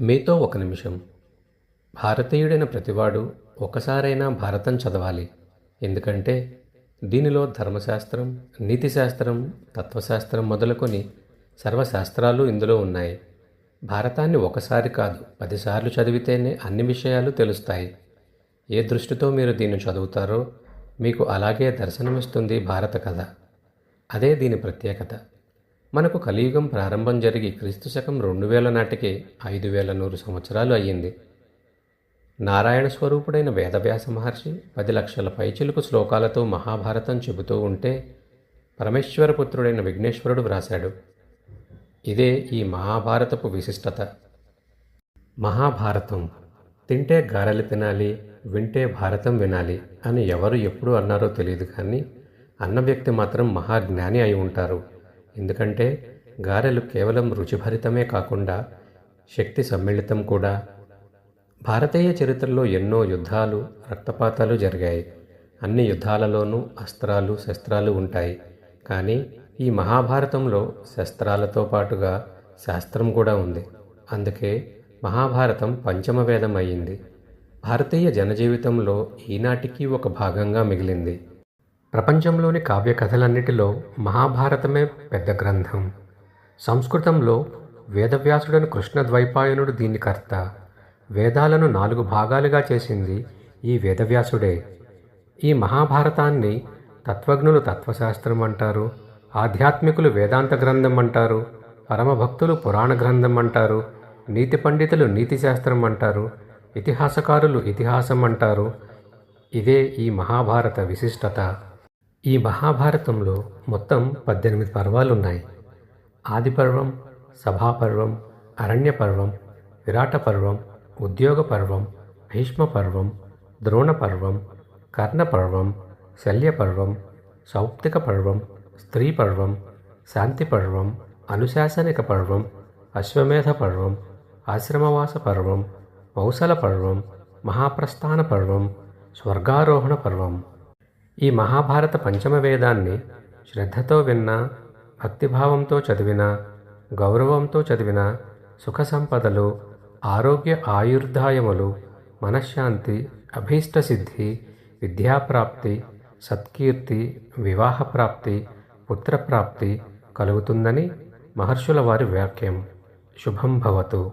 మీతో ఒక నిమిషం. భారతీయుడైన ప్రతివాడు ఒకసారైనా భారతం చదవాలి. ఎందుకంటే దీనిలో ధర్మశాస్త్రం నీతిశాస్త్రం తత్వశాస్త్రం మొదలుకొని సర్వశాస్త్రాలు ఇందులో ఉన్నాయి. భారతాన్ని ఒకసారి కాదు పదిసార్లు చదివితేనే అన్ని విషయాలు తెలుస్తాయి. ఏ దృష్టితో మీరు దీన్ని చదువుతారో మీకు అలాగే దర్శనమిస్తుంది భారత కథ. అదే దీని ప్రత్యేకత. మనకు కలియుగం ప్రారంభం జరిగి క్రీస్తు శకం రెండు వేల నాటికే ఐదు వేల నూరు సంవత్సరాలు అయ్యింది. నారాయణ స్వరూపుడైన వేదవ్యాస మహర్షి పది లక్షల పైచిలుకు శ్లోకాలతో మహాభారతం చెబుతూ ఉంటే పరమేశ్వరపుత్రుడైన విఘ్నేశ్వరుడు వ్రాశాడు. ఇదే ఈ మహాభారతపు విశిష్టత. మహాభారతం. తింటే గారెలు తినాలి వింటే భారతం వినాలి అని ఎవరు ఎప్పుడు అన్నారో తెలియదు కానీ అన్న వ్యక్తి మాత్రం మహాజ్ఞాని అయి ఉంటారు. ఎందుకంటే గారెలు కేవలం రుచిభరితమే కాకుండా శక్తి సమ్మిళితం కూడా. భారతీయ చరిత్రలో ఎన్నో యుద్ధాలు రక్తపాతాలు జరిగాయి. అన్ని యుద్ధాలలోనూ అస్త్రాలు శస్త్రాలు ఉంటాయి. కానీ ఈ మహాభారతంలో శస్త్రాలతో పాటుగా శాస్త్రం కూడా ఉంది. అందుకే మహాభారతం పంచమ అయింది భారతీయ జనజీవితంలో ఈనాటికి ఒక భాగంగా మిగిలింది. ప్రపంచంలోని కావ్య కథలన్నిటిలో మహాభారతమే పెద్ద గ్రంథం. సంస్కృతంలో వేదవ్యాసుడని కృష్ణద్వైపాయనుడు దీని కర్త. వేదాలను నాలుగు భాగాలుగా చేసింది ఈ వేదవ్యాసుడే. ఈ మహాభారతాన్ని తత్వజ్ఞులు తత్వశాస్త్రం అంటారు ఆధ్యాత్మికులు వేదాంత గ్రంథం అంటారు పరమభక్తులు పురాణ గ్రంథం అంటారు నీతి పండితులు నీతి శాస్త్రం అంటారు ఇతిహాసకారులు ఇతిహాసం అంటారు. ఇదే ఈ మహాభారత విశిష్టత. ఈ మహాభారతంలో మొత్తం పద్దెనిమిది పర్వాలు ఉన్నాయి సభాపర్వం అరణ్యపర్వం విరాటపర్వం విరాట పర్వం ఉద్యోగ పర్వం భీష్మ పర్వం ద్రోణ పర్వం సౌప్తిక పర్వం స్త్రీ పర్వం శాంతి పర్వం అనుశాసనిక పర్వం అశ్వమేధ పర్వం ఆశ్రమవాస పర్వం మౌసల పర్వం మహాప్రస్థాన పర్వం స్వర్గారోహణ పర్వం ఈ మహాభారత పంచమ వేదాన్ని శ్రద్ధతో విన్నా భక్తిభావంతో చదివినా గౌరవంతో చదివిన సుఖ సంపదలు ఆరోగ్య ఆయుర్దాయములు మనశ్శాంతి అభీష్టసిద్ధి విద్యాప్రాప్తి సత్కీర్తి వివాహప్రాప్తి పుత్రప్రాప్తి కలుగుతుందని మహర్షుల వారి వాక్యం శుభం భవతు.